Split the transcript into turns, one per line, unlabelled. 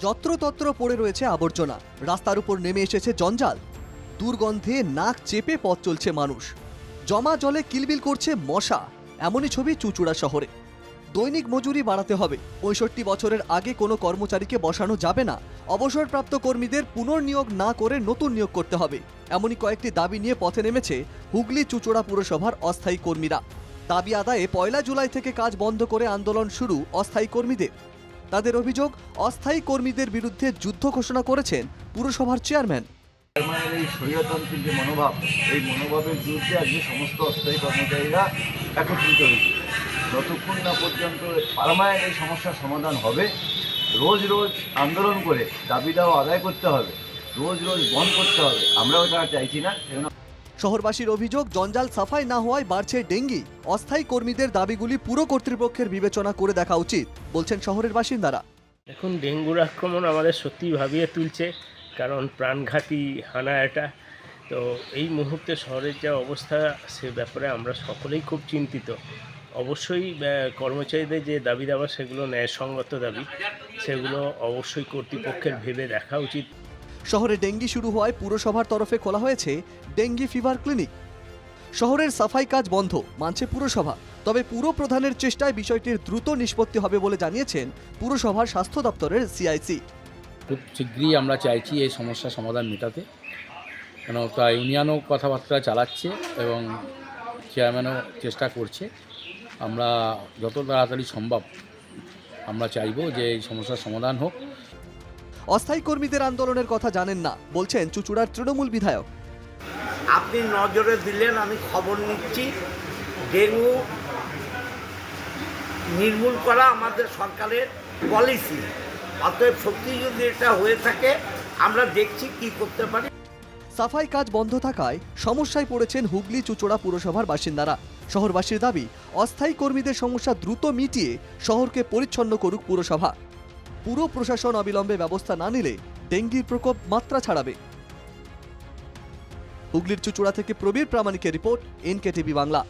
যত্রতত্র পড়ে রয়েছে আবর্জনা। রাস্তার উপর নেমে এসেছে জঞ্জাল। দুর্গন্ধে নাক চেপে পথ চলছে মানুষ। জমা জলে কিলবিল করছে মশা। এমনই ছবি চুচুড়া শহরে। দৈনিক মজুরি বাড়াতে হবে। পঁয়ষট্টি বছরের আগে কোনো কর্মচারীকে বসানো যাবে না। অবসরপ্রাপ্ত কর্মীদের পুনর্নিয়োগ না করে নতুন নিয়োগ করতে হবে। এমনই কয়েকটি দাবি নিয়ে পথে নেমেছে হুগলি চুচুড়া পুরসভার অস্থায়ী কর্মীরা। দাবি আদায়ে পয়লা জুলাই থেকে কাজ বন্ধ করে আন্দোলন শুরু অস্থায়ী কর্মীদের। তাদের অভিযোগ, অস্থায়ী কর্মীদের বিরুদ্ধে যুদ্ধ ঘোষণা করেছেন পুরসভার চেয়ারম্যান।
এই যে মনোভাব, এই মনোভাবের বিরুদ্ধে আজকে সমস্ত অস্থায়ী কর্মচারীরা একত্রিত হয়েছে। যতক্ষণ না পর্যন্ত পারমানেন্ট এই সমস্যার সমাধান হবে, রোজ রোজ আন্দোলন করে দাবি দাওয়া আদায় করতে হবে, রোজ রোজ বন্ধ করতে হবে, আমরাও তারা চাইছি না।
শহরবাসীর অভিযোগ, জঞ্জাল সাফাই না হওয়ায় বাড়ছে ডেঙ্গি। অস্থায়ী কর্মীদের দাবিগুলি পুরো কর্তৃপক্ষের বিবেচনা করে দেখা উচিত, বলছেন শহরের বাসিন্দারা।
এখন ডেঙ্গুর আক্রমণ আমাদের সত্যিই ভাবিয়ে তুলছে, কারণ প্রাণঘাতী হানা এটা। তো এই মুহূর্তে শহরের যা অবস্থা, সে ব্যাপারে আমরা সকলেই খুব চিন্তিত। অবশ্যই কর্মচারীদের যে দাবি দাবা সেগুলো ন্যায়সঙ্গত দাবি। সেগুলো অবশ্যই কর্তৃপক্ষের ভেবে দেখা উচিত।
শহরে ডেঙ্গি শুরু হওয়ায় পুরসভার তরফে খোলা হয়েছে ডেঙ্গি ফিভার ক্লিনিক। শহরের সাফাই কাজ বন্ধ, মানছে পুরসভা। তবে পুর প্রধানের চেষ্টায় বিষয়টির দ্রুত নিষ্পত্তি হবে বলে জানিয়েছেন পুরসভার স্বাস্থ্য দপ্তরের সিআইসি।
খুব শীঘ্রই আমরা চাইছি এই সমস্যার সমাধান মেটাতে। কেন তা ইউনিয়নও কথাবার্তা চালাচ্ছে এবং চেয়ারম্যানও চেষ্টা করছে। আমরা যত তাড়াতাড়ি সম্ভব আমরা চাইব যে এই সমস্যার সমাধান হোক।
অস্থায়ী কর্মীদের আন্দোলনের কথা জানেন না বলছেন চুচুড়ার তৃণমূল বিধায়ক।
আপনি নজরে দিলেন আমি খবর নিচ্ছি। ডেঙ্গু নির্মূল করা আমাদের সরকারের পলিসি। অতএব সত্যি যদি এটা হয়ে থাকে আমরা দেখছি কি করতে পারি।
সাফাই কাজ বন্ধ থাকায় সমস্যায় পড়েছেন হুগলি চুচোড়া পুরসভার বাসিন্দারা। শহরবাসীর দাবি অস্থায়ী কর্মীদের সমস্যা দ্রুত মিটিয়ে শহরকে পরিচ্ছন্ন করুক পুরসভা। পুরো প্রশাসন অবিলম্বে ব্যবস্থা না নিলে ডেঙ্গির প্রকোপ মাত্রা ছাড়াবে। হুগলির চুচুড়া থেকে প্রবীর প্রামাণিকের রিপোর্ট, এনকেটিভি বাংলা।